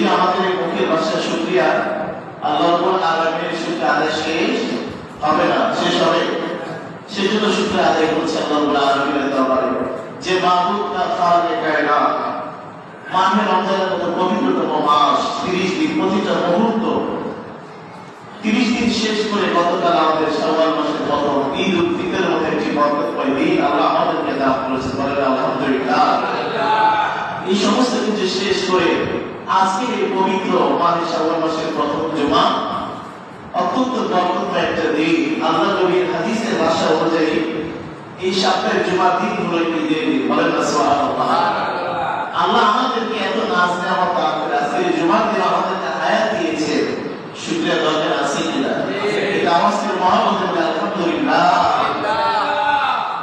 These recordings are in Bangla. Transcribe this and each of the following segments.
যদি আমাদের মুখের ভাষা শুকরিয়া। আল্লাহ আদায় শেষ। হবে না? শেষ হবে? সেজন্য আদায় করছি আল্লাহ দরবারে। যে মাহবুব মাহে রমজানের মতো পবিত্রতম মাস 30 দিন, প্রতিটা মুহূর্ত, তিরিশ দিন শেষ করে গতকাল আমাদের শাওয়াল মাসের প্রথম ঈদ উল একটি দিন আল্লাহ আমাদেরকে করেছে বলেন আলহামদুলিল্লাহ। এই সমস্ত কিছু শেষ করে আজকে এই পবিত্র মাহে শাওয়াল মাসের প্রথম জুমা অত্যন্ত বরকতময় একটা দিন। আল্লাহ নবীর হাদিসের ভাষা অনুযায়ী এই সপ্তাহের জুমার দিন হলো একটি দিন। বলেন আল্লাহ আমাদেরকে এত নাজ নেওয়াত দান করে আজকে জুমার দিন আমাদেরকে হায়াত দিয়েছে। শুকরিয়া দরকার আছে কিনা এটা আমাদের মহাবতের আলহামদুলিল্লাহ।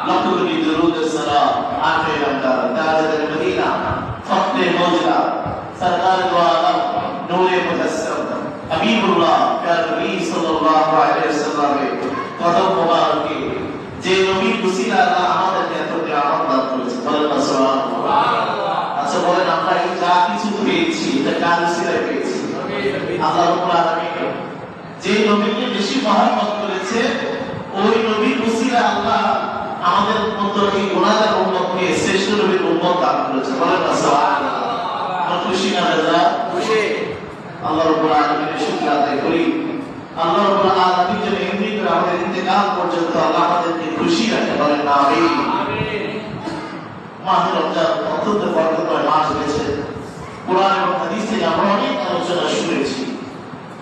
লক্ষ কোটি দরুদ সালাম। আখে রমজান তাজের মদিনা। দো আলম নূরে মুজাসসম হাবিবুল্লাহ প্যার নবী সাল্লাল্লাহু আলাইহি ওয়াসাল্লামের কদম মোবারকে যে নবী কুসিলা আল্লাহ আমাদেরকে এত নিয়ামত দান করেছে বলেন আচ্ছা বলেন আমরা এই যা কিছু পেয়েছি এটা কার উসিলায় পেয়েছি আল্লাহ যে নবীকে বেশি মহব্বত করেছে ওই নবীর উসিলা আল্লাহ আমাদের মতো এই গুনাহগার উম্মতকে শ্রেষ্ঠ নবীর উম্মত দান করেছে। বলেন না, সুবহানাল্লাহ। খুশি না রাজা খুশি। আল্লাহ রাব্বুল আলামিনের শুকর আদায় করি। আল্লাহ রাব্বুল আলামিন যেন এমনি করে আমাদের ইন্তেকাল পর্যন্ত আল্লাহ আমাদেরকে খুশি রাখে বলেন না আমিন। মাহে রমজান অত্যন্ত বরকতময় মাস হয়েছে। কোরআন এবং হাদিস থেকে আমরা অনেক আলোচনা শুনেছি।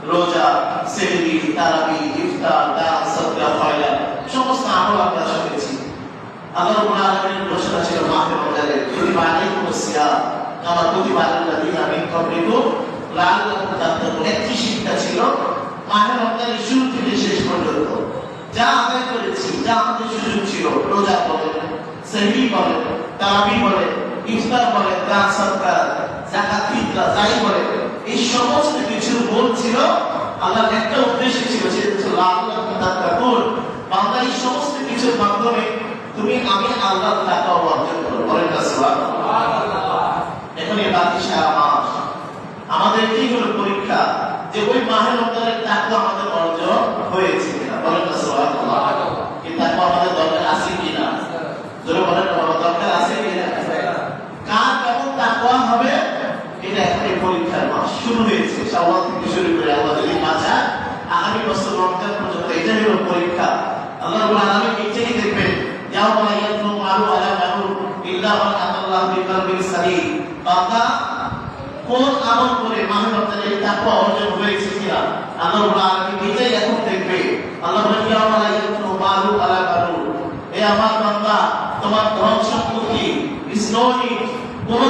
রোজা সেহরি তারাবি ইফতার দান সদকা ফয়লা সমস্ত আমল আমরা শুনেছি। আল্লাহ রাব্বুল আলামিনের ঘোষণা ছিল মাহে রমজানে কুতিবা আলাইকুম সিয়াম কামা কুতিবা আলাল্লাযিনা মিন ক্বাবলিকুম লাআল্লাকুম একটি শিক্ষা ছিল। মাহে রমজানের শুরু থেকে শেষ পর্যন্ত যা আদায় করেছি, যা আমাদের সুযোগ ছিল, রোজা বলেন, সেহরি বলেন, তারাবি বলেন, ইফতার বলেন, দান সদকা যাকাত, ফিতরা, যাই বলেন, এই সমস্ত কিছুর মূল ছিল। আল্লাহর একটা উদ্দেশ্য ছিল, সেটা হচ্ছে লাল্লাহ তাত্তাকুন বান্দা এই সমস্ত কিছুর মাধ্যমে তুমি আমি আল্লাহর তাকওয়া অর্জন করো বলেন না সুবহানাল্লাহ। এখন এই বাকি সারা মাস আমাদের কি হলো পরীক্ষা? যে ওই মাহে রমজানের তাকওয়া আমাদের অর্জন হয়েছে কিনা? বলেন না সুবহানাল্লাহ। এই তাকওয়া আমাদের দরকার আছে কিনা? জোরে বলেন বাবা, দরকার আছে কিনা? কার কেমন তাকওয়া হবে? এটা একটা পরীক্ষার মাস। শুরু হয়েছে। শাওয়াল থেকে শুরু করে আল্লাহ যদি বাঁচা আগামী বছর রমজান পর্যন্ত এটাই হলো পরীক্ষা। আল্লাহ রাব্বুল আলামিন এটাই দেখবেন ইয়াউমা লা ইয়াদরু মারু আলা মারু ইল্লা মান আতাল্লাহু বিকলবিন সালিম। বান্দা কোন আমল করে তাকওয়া অর্জন হয়েছে কিনা? আল্লাহ এটাই এখন দেখবে। আল্লাহ আলা মারু এ আমার বান্দা, তোমার ধন সম্পত্তি কোন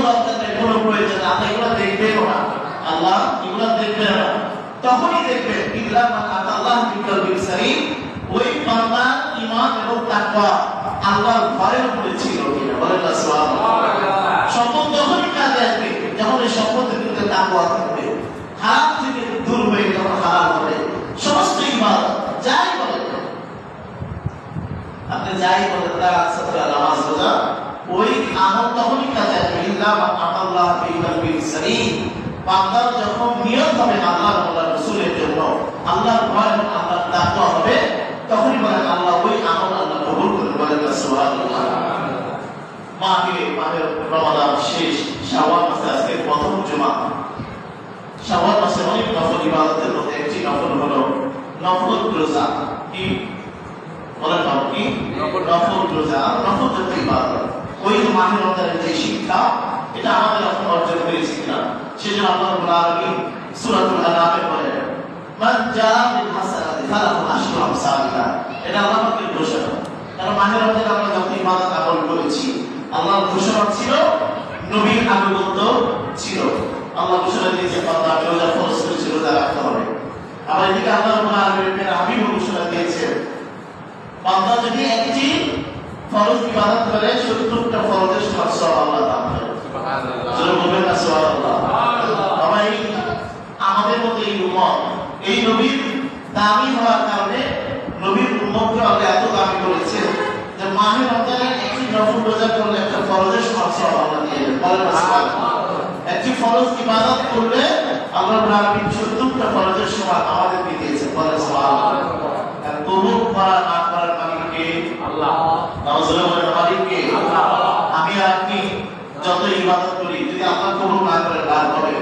কোন প্রয়োজন এগুলো না। আল্লাহ এগুলো দেখবে না। তখনই দেখবে ইল্লা মান ওই বান্দা এবং তাকওয়া আল্লাহর তাকওয়া থাকবে হারাম থেকে দূর হয়ে যখন হারাম হবে। সমস্ত ইবাদত যাই বলেন আপনি যাই বলেন তার সাথে নামাজ রোজা, ওই আমল তখনই কাজে আসবে। ইল্লা মা আমাল্লাহ বিকলবিন সালিম। বান্দার যখন নিয়ত হবে আল্লাহ আল্লাহ রসুলের জন্য, আল্লাহর ভয় আল্লাহর তাকওয়া হবে, তখনই বলেন আল্লাহ ওই আমল আল্লাহ কবুল করে বলেন সুবহানাল্লাহ। মাহে মাহে রমাদান শেষ, শাওয়াল মাসে আজকে প্রথম জুমা। শাওয়াল মাসে অনেক নফল ইবাদতের মধ্যে একটি নফল হলো নফল রোজা। কি? বলেন বাবু কি? নফল রোজা। নফল যত ইবাদত ওই যে মাহে যে শিক্ষা এটা আমাদের অর্জন হয়েছে কিনা সেজন্য আল্লাহ রাব্বুল আলামিন সূরাতুল আনামে বলেন। মান জাআ বিল হাসানাতি ফালাহু আশরু আমসালিহা। এটা আল্লাহ পাকের ঘোষণা। কারণ মাহে রমজান আমরা যত ইবাদত আমল করেছি আল্লাহর ঘোষণা ছিল নবীর আনুগত্য ছিল। আল্লাহ ঘোষণা দিয়েছে বান্দা আমি রোজা ফরজ করেছি রোজা রাখতে হবে আবার এদিকে আল্লাহ রাব্বুল আলামিনের হাবিব ঘোষণা দিয়েছেন। বান্দা যদি একটি ফরজ ইবাদত করে সত্তরটা ফরজের সওয়াব আল্লাহ দান করে। জোরে বলবেন না সুবহানাল্লাহ? বাবা এই আমাদের মধ্যে এই উম্মত এই নবীর দামি হওয়ার কারণে নবীর উম্মতকে আল্লাহ এত দামি করেছে যে মাহে রমজানে একটি নফল রোজা করলে একটা ফরজের সমান সওয়াব আল্লাহ দিয়ে বলেন সুবহানাল্লাহ। একটি ফরজ ইবাদত করলে আল্লাহ আলামিন সত্তরটা ফরজের সমান আমাদেরকে বলেন সুবহানাল্লাহ। আর কবুল করা না করার মালিককে মালিককে আমি আপনি যত ইবাদত করি যদি আল্লাহ কবুল না করে লাভ হবে?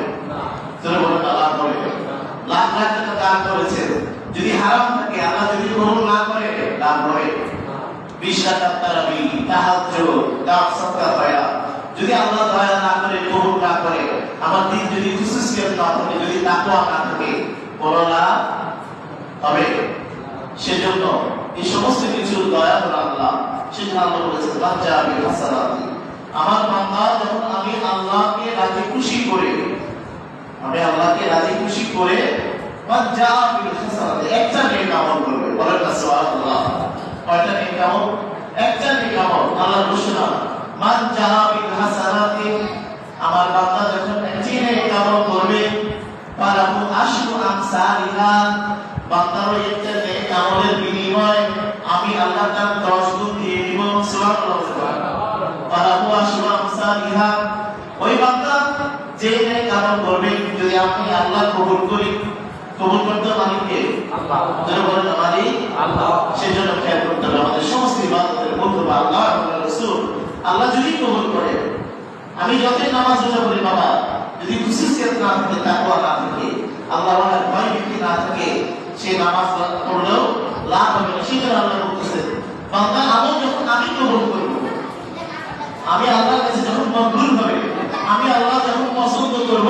লাভ হবে। লাখ লাখ টাকা দান করেছেন? যদি হারাম থাকে আল্লাহ যদি কবুল না করে লাভ হবে। বিশ রাকাত তারাবি তাহাজ্জুদ দান সদকা দয়া। যদি আল্লাহ দয়া না করে কবুল না করে আমার দিন যদি খুশুসিয়ত না থাকে যদি তাকওয়া না থাকে বড় হবে সেজন্য এই সমস্ত কিছু দয়া করে আল্লাহ সেজন্য আল্লাহ বলেছেন, বাচ্চা আমি হাসানাতি আমার বান্দা যখন আমি আল্লাহকে রাজি খুশি করে, আমি আল্লাহকে রাজি খুশি করে, বাচ্চা আমি হাসানাতি একটা নেক আমল করবে। বলেন না, সুবহানাল্লাহ। কয়টা নেক আমল? একটা নেক আমল আল্লাহর ঘোষণা মান জাহা বিল হাসানাতি আমার বান্দা যখন নেক আমল করবে ফালাহু আশরু আমসালিহা বান্দার ওই একটা নেক আমলের বিনিময় আমি আল্লাহ তার দশ গুণ দিয়ে দিব। সুবহানাল্লাহ। ফালাহু আশরু আমসালিহা ওই বান্দা যে নেক আমল করবে যদি আপনি আল্লাহ কবুল করি কবুল করতে মালিককে যারা বলেন মালিক সেজন্য খেয়াল করতে হবে আমাদের সমস্ত ইবাদতের বন্ধু আল্লাহ রাসূল। আল্লাহ যদি কবুল করে আমি যতই নামাজ রোজা করি, বাবা, যদি খুশিসিয়ত না থাকে, তাকওয়া না থাকে আল্লাহ ওয়ালার ভয় ভীতি না থাকে, সে নামাজ পড়লেও লাভ হবে না, সেজন্য আল্লাহ বলতেছেন বান্দা আমল যখন আমি কবুল করব আমি আল্লাহর কাছে যখন মকবুল হবে, আমি আল্লাহ যখন পছন্দ করব